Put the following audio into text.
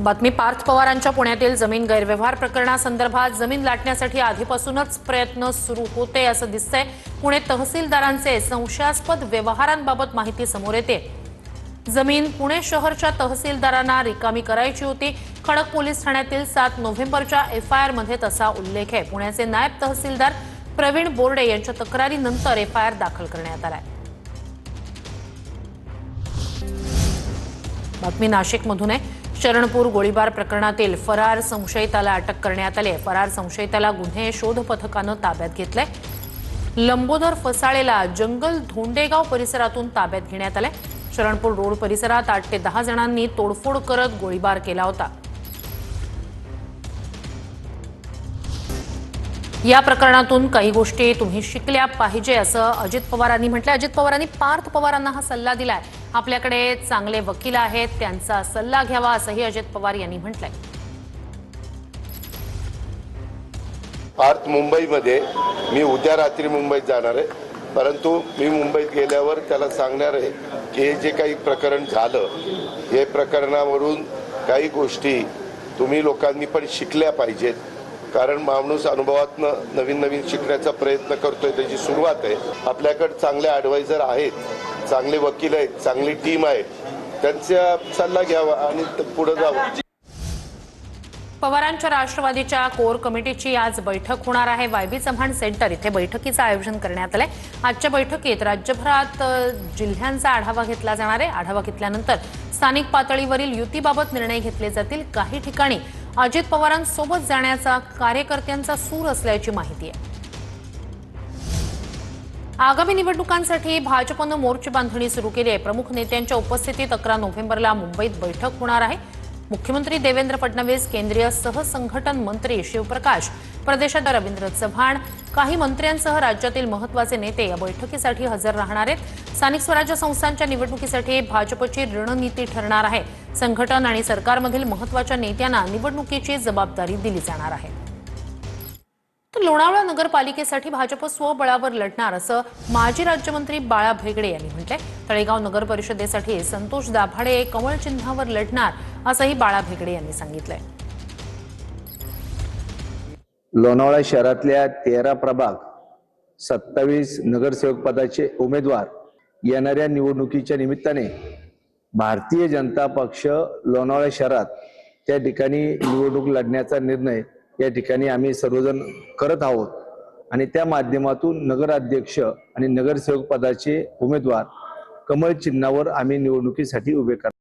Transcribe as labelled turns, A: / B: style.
A: बातमी पार्थ पवारांच्या पुण्यातील जमीन गैरव्यवहार प्रकरणासंदर्भात जमीन लाटण्यासाठी आधीपासूनच प्रयत्न सुरू होते असं दिसतंय. पुणे तहसीलदारांचे संशयास्पद व्यवहारांबाबत माहिती समोर येते. जमीन पुणे शहरच्या तहसीलदारांना रिकामी करायची होती. खडक पोलीस ठाण्यातील सात नोव्हेंबरच्या एफ आय आरमध्ये तसा उल्लेख आहे. पुण्याचे नायब तहसीलदार प्रवीण बोर्डे यांच्या तक्रारीनंतर एफ आय आर दाखल करण्यात आलाय. बातमी नाशिकमधून आहे. शरणपूर गोळीबार प्रकरणातील फरार संशयिताला अटक करण्यात आली फरार संशयिताला गुन्हे शोध पथकानं ताब्यात घेतलंय. लंबोदर फसाळेला जंगल धोंडेगाव परिसरातून ताब्यात घेण्यात आलंय. शरणपूर रोड परिसरात आठ ते दहा जणांनी तोडफोड करत गोळीबार केला होता. या प्रकरणातून काही गोष्टी तुम्ही शिकल्या पाहिजे असं अजित पवारांनी म्हटलं अजित पवारांनी पार्थ पवारांना हा सल्ला दिलाय. आपल्याकडे चांगले वकील आहेत त्यांचा सल्ला घ्यावा असंही अजित पवार यांनी म्हटलंय.
B: पार्थ मुंबईमध्ये मी उद्या रात्री मुंबईत जाणार आहे. परंतु मी मुंबईत गेल्यावर त्याला सांगणार आहे की हे जे काही प्रकरण झालं हे प्रकरणावरून काही गोष्टी तुम्ही लोकांनी पण शिकल्या पाहिजेत. कारण माणूस अनुभवातनं नवीन नवीन शिकण्याचा प्रयत्न करतोय त्याची सुरुवात आहे. आपल्याकडे चांगले ॲडवायझर आहेत चांगले वकील आहेत चांगली टीम आहे. त्यांचा सल्ला घ्यावा आणि पुढे जावं.
A: पवारांच्या राष्ट्रवादीच्या कोर कमिटीची आज बैठक होणार आहे. वायबी चव्हाण सेंटर इथे बैठकीचं आयोजन करण्यात आलंय. आजच्या बैठकीत राज्यभरात जिल्ह्यांचा आढावा घेतला जाणार आहे. आढावा घेतल्यानंतर स्थानिक पातळीवरील युतीबाबत निर्णय घेतले जातील. काही ठिकाणी अजित पवारांसोबत जाण्याचा कार्यकर्त्यांचा सूर असल्याची माहिती आहे. आगामी निवडणुकांसाठी भाजपनं मोर्चे बांधणी सुरू केली आहे. प्रमुख नेत्यांच्या उपस्थितीत अकरा नोव्हेंबरला मुंबईत बैठक होणार आहे. मुख्यमंत्री देवेंद्र फडणवीस केंद्रीय सहसंघटन मंत्री शिवप्रकाश प्रदेशाध्यक्ष रवींद्र चव्हाण काही मंत्र्यांसह राज्यातील महत्त्वाचे नेते या बैठकीसाठी हजर राहणार आहेत. स्थानिक स्वराज्य संस्थांच्या निवडणुकीसाठी भाजपची रणनीती ठरणार आहे. संघटन आणि सरकारमधील महत्त्वाच्या नेत्यांना निवडणुकीची जबाबदारी दिली जाणार आहे. लोणावळा नगरपालिकेसाठी भाजप स्वबळावर लढणार असं माजी राज्यमंत्री बाळा भेगडे यांनी म्हटलंय. तळेगाव नगर परिषदेसाठी संतोष दाभाडे कमळ चिन्हावर लढणार असंही बाळा भेगडे यांनी सांगितलंय.
C: लोणावळा शहरातल्या तेरा प्रभाग सत्तावीस नगरसेवक पदाचे उमेदवार येणाऱ्या निवडणुकीच्या निमित्ताने भारतीय जनता पक्ष लोणावळा शहरात त्या ठिकाणी निवडणूक लढण्याचा निर्णय या ठिकाणी आम्ही सर्वजण करत आहोत. आणि त्या माध्यमातून नगराध्यक्ष आणि नगरसेवक पदाचे उमेदवार कमळ चिन्हावर आम्ही निवडणुकीसाठी उभे करतो